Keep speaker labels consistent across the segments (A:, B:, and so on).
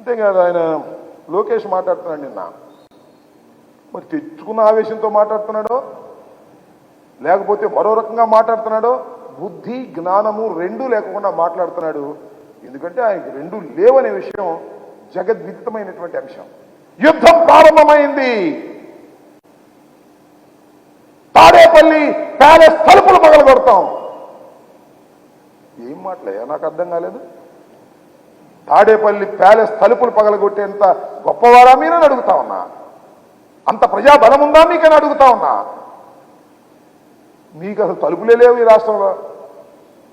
A: అంతేకాదు ఆయన లోకేష్ మాట్లాడుతున్నాడు నిన్న. మరి తెచ్చుకున్న ఆవేశంతో మాట్లాడుతున్నాడో? లేకపోతే మరో రకంగా మాట్లాడుతున్నాడో? బుద్ధి జ్ఞానము రెండు లేకుండా మాట్లాడుతున్నాడు. ఎందుకంటే ఆయనకి రెండు లేవనే విషయం జగద్విదితమైనటువంటి అంశం. యుద్ధం ప్రారంభమైంది. తాడేపల్లి ప్యాలెస్ తలుపులు పగలగొడతాం. ఏం మాటలయ్యా? నాకు అర్థం కాలేదు. తాడేపల్లి ప్యాలెస్ తలుపులు పగలగొట్టేంత గొప్పవారా మీరని అడుగుతా ఉన్నా. అంత ప్రజాబలం ఉందా మీకని అడుగుతా ఉన్నా. మీకు అసలు తలుపులే లేవు ఈ రాష్ట్రంలో.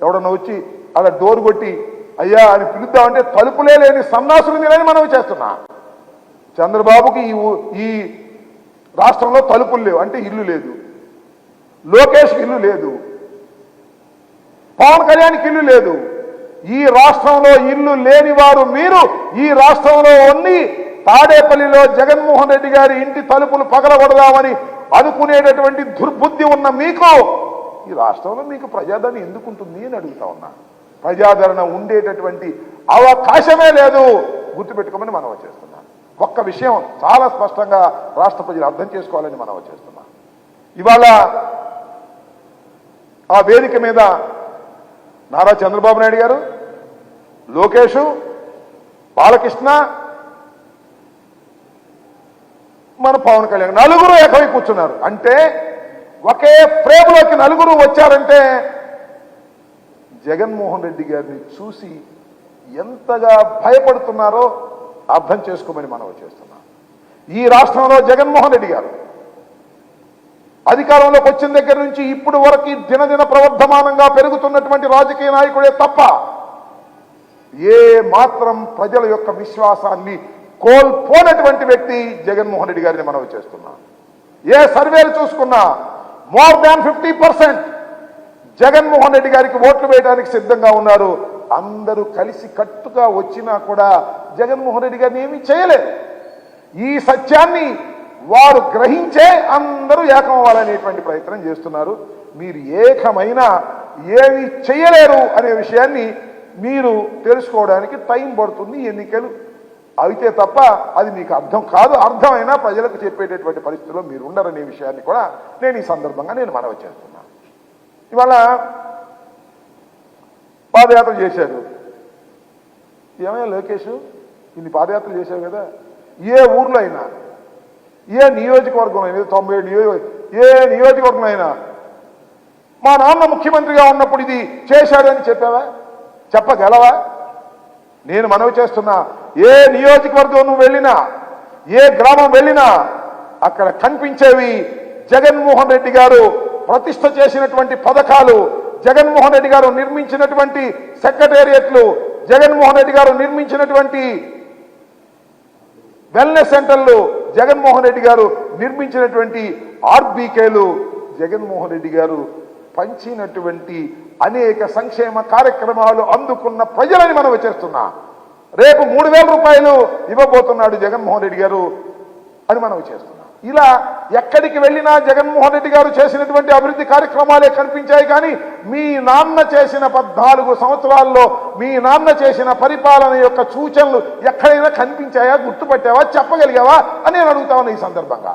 A: ఎవడన్నా వచ్చి అలా డోర్ కొట్టి అయ్యా అని పిలుద్దామంటే తలుపులే లేని సన్నాసులు మీరని మనం చేస్తున్నా. చంద్రబాబుకి ఈ ఈ రాష్ట్రంలో తలుపులు లేవు. అంటే ఇల్లు లేదు. లోకేష్కి ఇల్లు లేదు. పవన్ కళ్యాణ్కి ఇల్లు లేదు. ఈ రాష్ట్రంలో ఇల్లు లేని వారు మీరు ఈ రాష్ట్రంలో ఉండి తాడేపల్లిలో జగన్మోహన్ రెడ్డి గారి ఇంటి తలుపులు పగలగొడదామని అనుకునేటటువంటి దుర్బుద్ధి ఉన్న మీకు ఈ రాష్ట్రంలో మీకు ప్రజాదరణ ఎందుకు ఉంటుంది అని అడుగుతా ఉన్నా. ప్రజాదరణ ఉండేటటువంటి అవకాశమే లేదు. గుర్తుపెట్టుకోమని మనం వచ్చేస్తున్నాం ఒక్క విషయం చాలా స్పష్టంగా రాష్ట్ర ప్రజలు అర్థం చేసుకోవాలని మనం వచ్చేస్తున్నాం ఇవాళ ఆ వేదిక మీద నారా చంద్రబాబు నాయుడు గారు లోకేషు బాలకృష్ణ మన పవన్ కళ్యాణ్ నలుగురు ఏకమై కూర్చున్నారు. అంటే ఒకే ఫ్రేమ్లోకి నలుగురు వచ్చారంటే జగన్మోహన్ రెడ్డి గారిని చూసి ఎంతగా భయపడుతున్నారో అర్థం చేసుకోమని మనం చేస్తున్నాం. ఈ రాష్ట్రంలో జగన్మోహన్ రెడ్డి గారు అధికారంలోకి వచ్చిన దగ్గర నుంచి ఇప్పుడు వరకు దినదిన ప్రవర్ధమానంగా పెరుగుతున్నటువంటి రాజకీయ నాయకుడే తప్ప ఏ మాత్రం ప్రజల యొక్క విశ్వాసాన్ని కోల్పోనటువంటి వ్యక్తి జగన్మోహన్ రెడ్డి గారిని మనం చేస్తున్నాం. ఏ సర్వేలు చూసుకున్నా more than fifty percent Jaganmohan Reddy గారికి ఓట్లు వేయడానికి సిద్ధంగా ఉన్నారు. అందరూ కలిసి కట్టుగా వచ్చినా కూడా జగన్మోహన్ రెడ్డి గారిని ఏమీ చేయలేదు. ఈ సత్యాన్ని వారు గ్రహించే అందరూ ఏకమవ్వాలనేటువంటి ప్రయత్నం చేస్తున్నారు. మీరు ఏకమైన ఏమి చేయలేరు అనే విషయాన్ని మీరు తెలుసుకోవడానికి టైం పడుతుంది ఎన్నికలు. అయితే తప్ప అది మీకు అర్థం కాదు అర్థమైనా ప్రజలకు చెప్పేటటువంటి పరిస్థితిలో మీరు ఉండరనే విషయాన్ని కూడా నేను ఈ సందర్భంగా నేను మనవి చేస్తున్నాను ఇవాళ పాదయాత్ర చేశారు. ఏమయ్యా లోకేష్? ఇన్ని పాదయాత్రలు చేశావు కదా? ఏ ఊర్లో అయినా ఏ నియోజకవర్గం అయినా తొంభై ఏడు నియోజక ఏ నియోజకవర్గం అయినా. మా నాన్న ముఖ్యమంత్రిగా ఉన్నప్పుడు ఇది చేశాడని చెప్పావా? చెప్పగలవా? నేను మనవి చేస్తున్నా ఏ నియోజకవర్గం నువ్వు వెళ్ళినా ఏ గ్రామం వెళ్ళినా అక్కడ కనిపించేవి జగన్మోహన్ రెడ్డి గారు ప్రతిష్ట చేసినటువంటి పథకాలు జగన్మోహన్ రెడ్డి గారు నిర్మించినటువంటి సెక్రటేరియట్లు జగన్మోహన్ రెడ్డి గారు నిర్మించినటువంటి వెల్నెస్ సెంటర్లు జగన్మోహన్ రెడ్డి గారు నిర్మించినటువంటి ఆర్బీకేలు జగన్మోహన్ రెడ్డి గారు పంచినటువంటి అనేక సంక్షేమ కార్యక్రమాలు అందుకున్న ప్రజలని మనం చేస్తున్నా. రేపు మూడు వేల రూపాయలు ఇవ్వబోతున్నాడు జగన్మోహన్ రెడ్డి గారు అని మనం చేస్తున్నాం. ఇలా ఎక్కడికి వెళ్ళినా జగన్మోహన్ రెడ్డి గారు చేసినటువంటి అభివృద్ధి కార్యక్రమాలే కనిపించాయి కానీ మీ నాన్న చేసిన పద్నాలుగు సంవత్సరాల్లో మీ నాన్న చేసిన పరిపాలన యొక్క సూచనలు ఎక్కడైనా కనిపించాయా గుర్తుపట్టావా చెప్పగలిగావా అని నేను అడుగుతా ఈ సందర్భంగా.